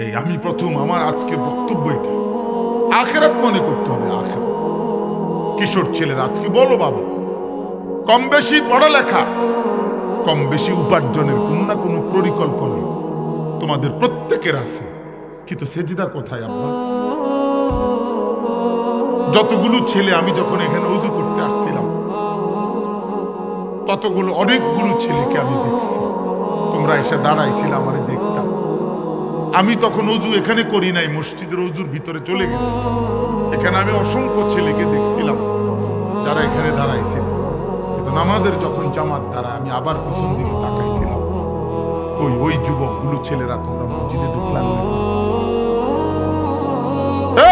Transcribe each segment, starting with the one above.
এই আমি প্রথম আমার আজকে বক্তব্য এটা। আখেরাত মনে করতে হবে আখেরাত কিশোর ছেলের আজকে বলো বাবা। কম বেশি পড়ালেখা, কম বেশি উপার্জনের কোনো না কোনো পরিকল্পনা তোমাদের প্রত্যেকের আছে। কিন্তু সেজিদা কোথায় আব্বা? যতগুলো ছেলে আমি যখন এখানে উজু করতে আসছিলাম, ততগুলো অনেকগুলো ছেলেকে আমি দেখছি। তোমরা এসে দাঁড়াইছিলে আমারে দেখতাম আমি তখন অজু এখানে করি নাই, মসজিদের অজুর ভিতরে চলে গেছি। এখানে আমি অসংখ্য ছেলেকে দেখছিলাম, যারা এখানে দাঁড়াইছিল। কিন্তু নামাজের যখন জামাত দ্বারা আমি আবার পিছন দিকে তাকাইছিলাম, ওই ওই যুবকগুলো ছেলেরা তোমরা মসজিদে ঢুকলাম।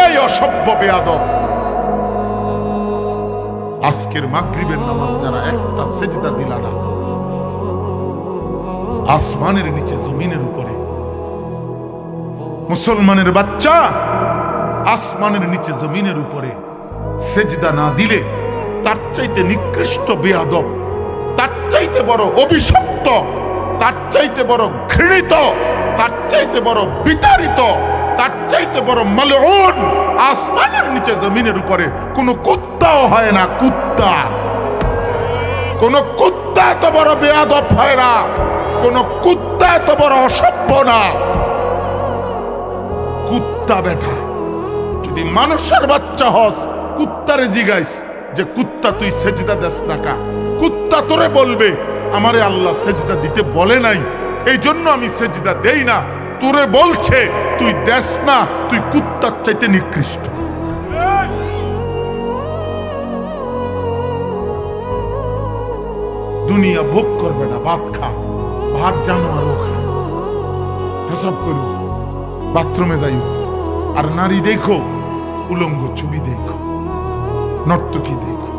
এই অসভ্য বেয়াদব! আজকের মাগরিবের নামাজ যারা একটা সেজদা দিলা না, আসমানের নিচে জমিনের উপরে মুসলমানের বাচ্চা আসমানের নিচে জমিনের উপরে সেজদা না দিলে তার চাইতে নিকৃষ্ট বেয়াদব, তার চাইতে বড় অভিশপ্ত, তার চাইতে বড় ঘৃণিত, তার চাইতে বড় বিতাড়িত, তার চাইতে বড় মালউন আসমানের নিচে জমিনের উপরে কোনো কুত্তাও হয় না, কুত্তা। কোন কুত্তা এত বড় বেয়াদব হয় না, কোন কুত্তা এত বড় অসভ্য না। কুত্তা বেটা। যদি মানুষের বাচ্চা হস, কুত্তারে জিগাইস যে কুত্তা তুই সেজদা দেস না কা। কুত্তা তোরে বলবে, আমারে আল্লাহ সেজদা দিতে বলে নাই। এই জন্য আমি সেজদা দেই না। তোরে বলছে, তুই দেস না, তুই কুত্তার চাইতে নিকৃষ্ট। দুনিয়া ভোগ করবে না, ভাত খা। ভাত জানো আরও খা। হিসাব করু বাথরুমে যাইও আর নারী দেখো, উলঙ্গ ছবি দেখো, নর্তকী দেখো।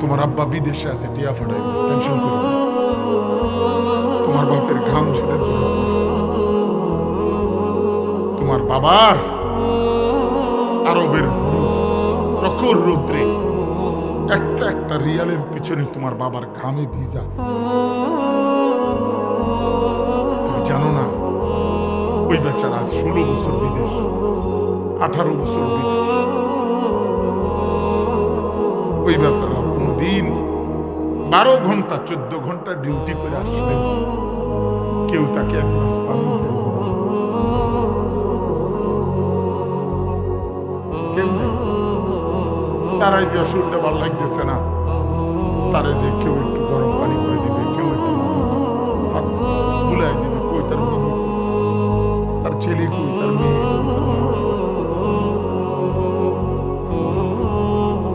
তোমার আব্বা বিদেশে আছে, টিয়া ফাটাই টেনশন করো তোমার বাপের ঘাম ছেড়ে দিল তোমার বাবার আরবের প্রখর রৌদ্রে, একটা একটা রিয়ালের পিছনে তোমার বাবার ঘামে ভিজা। তুমি জানো না ওই বেচারা ষোলো বছর বিদেশ, আঠারো বছর বিদেশ। ওই বেচারা কোনদিন বারো ঘণ্টা, চোদ্দ ঘণ্টা ডিউটি করে আসলে কেউ তাকে এক মাস তারাই যে অসুরটা ভালো লাগতেছে না তারা যে কেউ একটু গরম ছেলে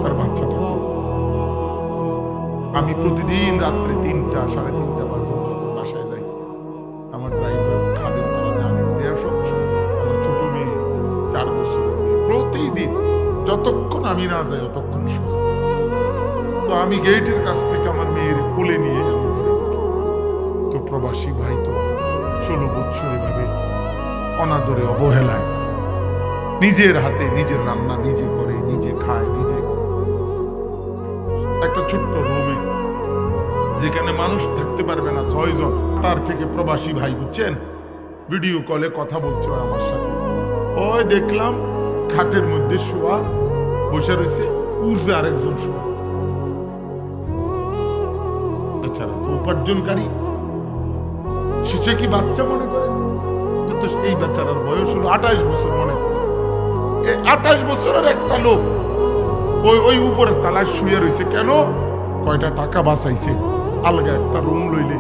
তার বাচ্চাটা? আমি প্রতিদিন রাত্রে তিনটা, সাড়ে তিনটা বাজে বাসায় যাই, আমার ড্রাইভার খাদেন তারা জানে দেড় শতাংশ আমার ছোট মেয়ে, চার বছরের মেয়ে, প্রতিদিন, যতক্ষণ আমি না যাই, ততক্ষণ সোজা তো আমি গেটের কাছ থেকে আমার মেয়ের কোলে নিয়ে ঢুকি। তো প্রবাসী ভাই তো ষোলো বছর এভাবে অনাদরে অবহেলায়। নিজের হাতে নিজের রান্না নিজে করে, নিজে খায়, নিজে একটা ছোট্ট রুমে, যেখানে মানুষ থাকতে পারবে না ছয়জন, তার থেকে প্রবাসী ভাই, বুঝছেন? ভিডিও কলে কথা বলছে আমার সাথে। ওই দেখলাম খাটের মধ্যে শোয়া বসে রয়েছে, উর্ফে আরেকজন শোয়া। এছাড়া তো উপার্জনকারী। সে কি বাচ্চা মনে করে? বেচারার বয়স হলো আঠাশ বছর মনে। এই আঠাশ বছরের একটা লোক ওই ওই উপরে তালায় শুয়ে রয়েছে কেন? কয়টা টাকা বাঁচাইছে? আলগা একটা রুম লইলে,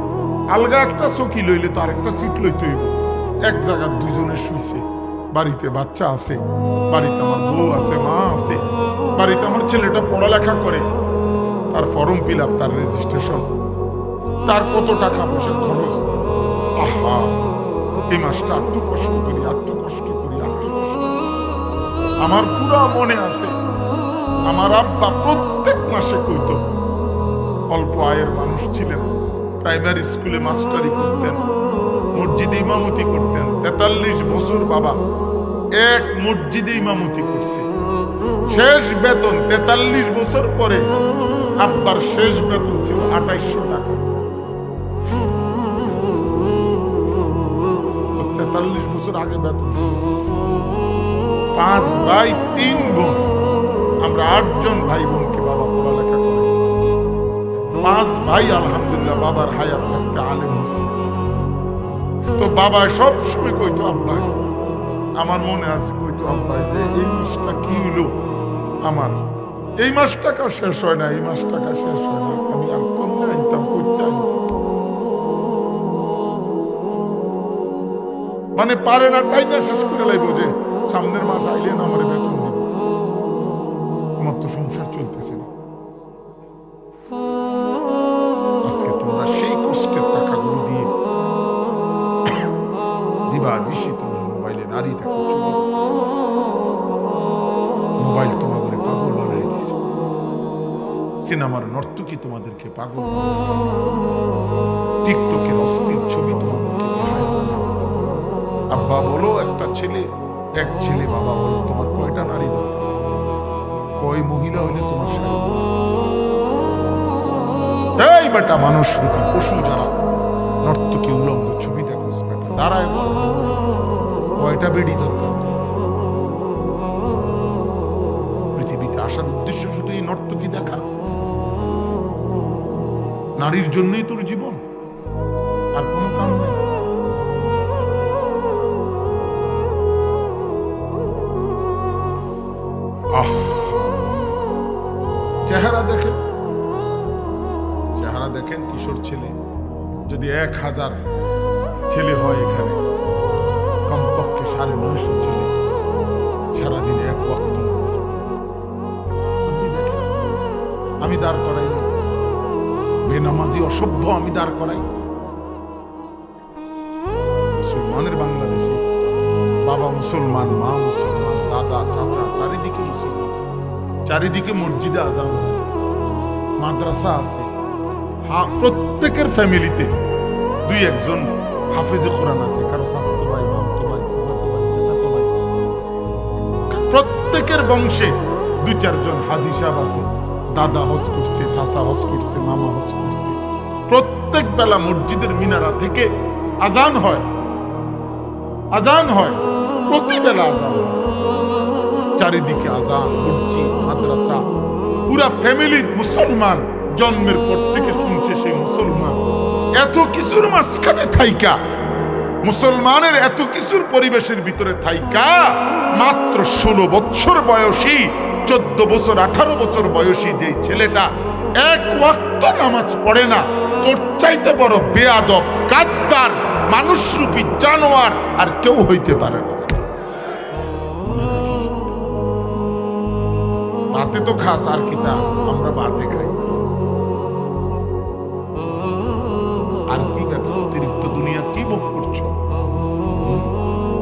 আলগা একটা চকি লইলে তো আরেকটা সিট লইতে হইব। এক জায়গার দুজনে শুইছে। বাড়িতে বাচ্চা আছে, বাড়িতে আমার বউ আছে, মা আছে, বাড়িতে আমার ছেলেটা পড়ালেখা করে। তার ফর্ম ফিল আপ, তার রেজিস্ট্রেশন তার কত টাকা পয়সা খরচ? আহা! এই মাসটা কষ্ট করি কষ্ট করি কষ্ট আমার মনে আছে, আমার আব্বা প্রত্যেক মাসে কইতো, অল্প আয়ের মানুষ ছিলেন প্রাইমারি স্কুলে মাস্টারি করতেন, মসজিদে ইমামতি করতেন, তেতাল্লিশ বছর বাবা এক মসজিদে ইমামতি করছে। শেষ বেতন তেতাল্লিশ বছর পরে আব্বার শেষ বেতন ছিল আঠাইশশো টাকা। তেতাল্লিশ বছর আগে বেতন ছিল। পাঁচ ভাই তিন বোন আমরা আটজন ভাই বোনকে বাবা পড়ালেখা করেছি। পাঁচ ভাই, আলহামদুলিল্লাহ, বাবার হায়াত থাকতে আলেম হচ্ছে তো বাবা সব সময় কইতো আব্বাই আমার মনে আছে, কইতো আব্বাই যে এই মাসটা কি হইল? আমার, এই মাস টাকা শেষ হয় না, এই মাস টাকা শেষ হয় না। আমি আর কমলে আনতাম করতে আনতাম মানে পারে না না শেষ করে লাইব যে সামনের মাস আইলে না আমার বেতন দিব আমার তো সংসার চলতেছে না আজকে তোমরা সেই কষ্টের টাকাগুলো দিয়ে দিবা নিশি তোমরা মোবাইলে নারী দেখো। মোবাইল তোমাদের পাগল বানাই দিছে সিনেমার নর্তকী তোমাদেরকে পাগল টিকটকের অস্থির ছবি তোমাদেরকে। আব্বা বলো, একটা ছেলে, এক ছেলে বাবা বলো, তোমার কয়টা নারী দরকার কয় মহিলা হইলে তোমার এই বেটা মানুষ রূপী পশু যারা, নর্তকী উলঙ্গ ছবি দেখো বেটা দাঁড়ায় বল। কয়টা বেডি দরকার? পৃথিবীতে আসার উদ্দেশ্য শুধু এই নর্তকী দেখা? নারীর জন্যই তোর জীবন? আর কোনো কাম আহ। চেহারা দেখেন। চেহারা দেখেন কিশোর ছেলে। যদি এক হাজার ছেলে হয় এখানে, কমপক্ষে সাড়ে নয়শো ছেলে। সারাদিন এক ওয়াক্ত আমি দাঁড় করাই। বেনামাজি অসভ্য আমি দাঁড় করাই। মুসলমানের বাংলাদেশে বাবা মুসলমান, মা মুসলমান দাদা, চাচা, চারিদিকে মুসলমান। চারিদিকে মসজিদে আজান মাদ্রাসা আছে। প্রত্যেকের ফ্যামিলিতে দুই একজন হাফেজে কোরআন আছে। কারও স্বাস্থ্য ভাই ভাই ভাই। প্রত্যেকের বংশে দুই চারজন হাজি সাহেব আছে। দাদা হজ করছে, চাচা হজ করছে, মামা হজ করছে। প্রত্যেক বেলা মসজিদের মিনারা থেকে আজান হয়। আজান হয়। প্রতি বেলা আজান হয়। চারিদিকে আজান, মসজিদ, মাদ্রাসা, পুরা ফ্যামিলি মুসলমান জন্মের পর থেকে শুনছে সেই মুসলমান। এত কিছুর মাঝখানে থাইকা, মুসলমানের এত কিছুর পরিবেশের ভিতরে থাইকা, মাত্র ষোলো বছর বয়সী, চোদ্দ বছর, আঠারো বছর বয়সী যে ছেলেটা এক ওয়াক্ত নামাজ পড়ে না, তোর চাইতে বড় বেয়াদব, গাদ্দার, মানুষরূপী জানোয়ার আর কেউ হইতে পারে না। ভাতে তো খাস, আর কি তা? আমরা ভাতে খাই। আর কি বেটা অতিরিক্ত দুনিয়া কি ভোগ করছ?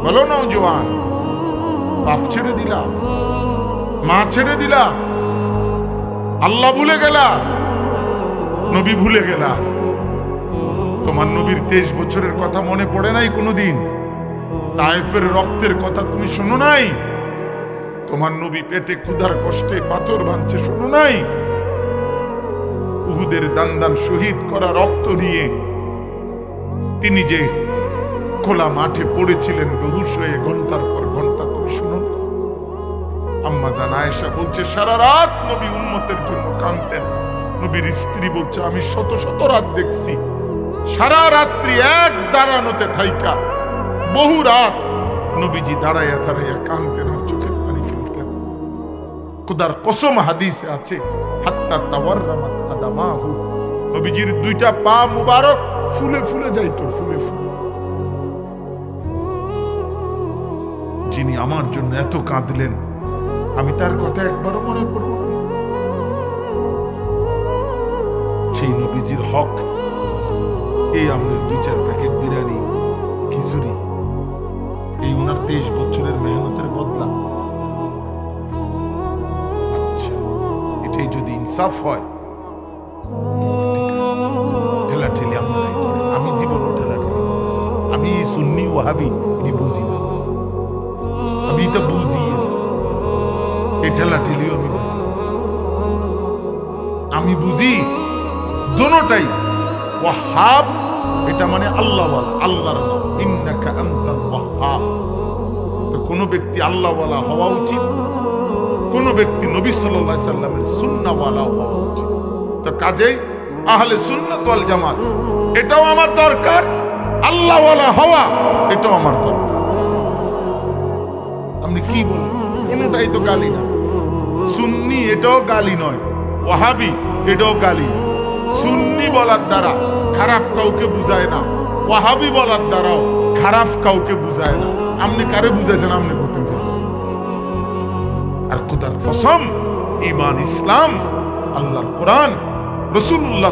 বলো না, জোয়ান। বাপ ছেড়ে দিলা। মা ছেড়ে দিলা। আল্লাহ ভুলে গেলা। নবী ভুলে গেলা। তোমার নবীর তেইশ বছরের কথা মনে পড়ে নাই কোনোদিন? তাইফের রক্তের কথা তুমি শোনো নাই? তোমার নবী পেটে ক্ষুধার কষ্টে পাথর ভাঙছে, শোনো নাই? উহুদের দান দান শহীদ করা রক্ত নিয়ে তিনি যে খোলা মাঠে পড়েছিলেন বেহুশ হয়ে ঘণ্টার পর ঘণ্টা, তুমি শুনো আম্মা জানা আয়েশা বলছে, সারা রাত নবী উম্মতের জন্য কাঁদতেন। নবীর স্ত্রী বলছে, আমি শত শত রাত দেখছি। সারা রাত্রি এক দাঁড়ানোতে থাইকা। বহু রাত নবীজি দাঁড়াইয়া দাঁড়াইয়া কাঁদতেন আর খুদার কসম হাদিসে আছে, হাত্তা তাওয়াররামাত কাদামাহু। নবীজির দুইটা পা মুবারক ফুলে ফুলে যাইতো, ফুলে ফুলে। যিনি আমার জন্য এত কাঁদলেন, আমি তার কথা একবারও মনে করব না। সেই নবীজির হক এই আমাদের দুই চার প্যাকেট বিরিয়ানি, খিচুড়ি, এই উনার তেইশ বছরের মেহনতের বদলা এটাই যদি ইনসাফ হয় ঠেলা ঠেলি আপনারাই করেন আমি জীবনও ঠেলা ঠেলি আমি সুন্নি ওহাবি এটি বুঝি না। আমি এটা বুঝি। এই ঠেলা ঠেলিও আমি বুঝি। আমি বুঝি দোনোটাই ওয়াহাব, এটা মানে আল্লাহ আল্লাহর নাম। ইন্নাকা আনতাল ওয়াহাব। ব্যক্তি আল্লাহওয়ালা হওয়া উচিত কোন ব্যক্তি নবী সাল্লাহ সাল্লামের সুন্নাওয়ালা হওয়া উচিত। তো কাজেই আহলে সুন্নাত ওয়াল জামাত, এটাও আমার দরকার, আল্লাহওয়ালা হওয়া, এটাও আমার দরকার। আপনি কি বলেন কোনোটাই তো গালি না। সুন্নি এটাও গালি নয়, ওয়াহাবি এটাও গালি। সুন্নি বলার দ্বারা খারাপ কাউকে বুঝায় না, ওয়াহাবি বলার দ্বারাও খারাপ কাউকে বুঝায় না। আপনি কারে বুঝাইছেন? আপনি খুদার কসম ইমান ইসলাম আল্লাহর কোরআন রসুল্লাহ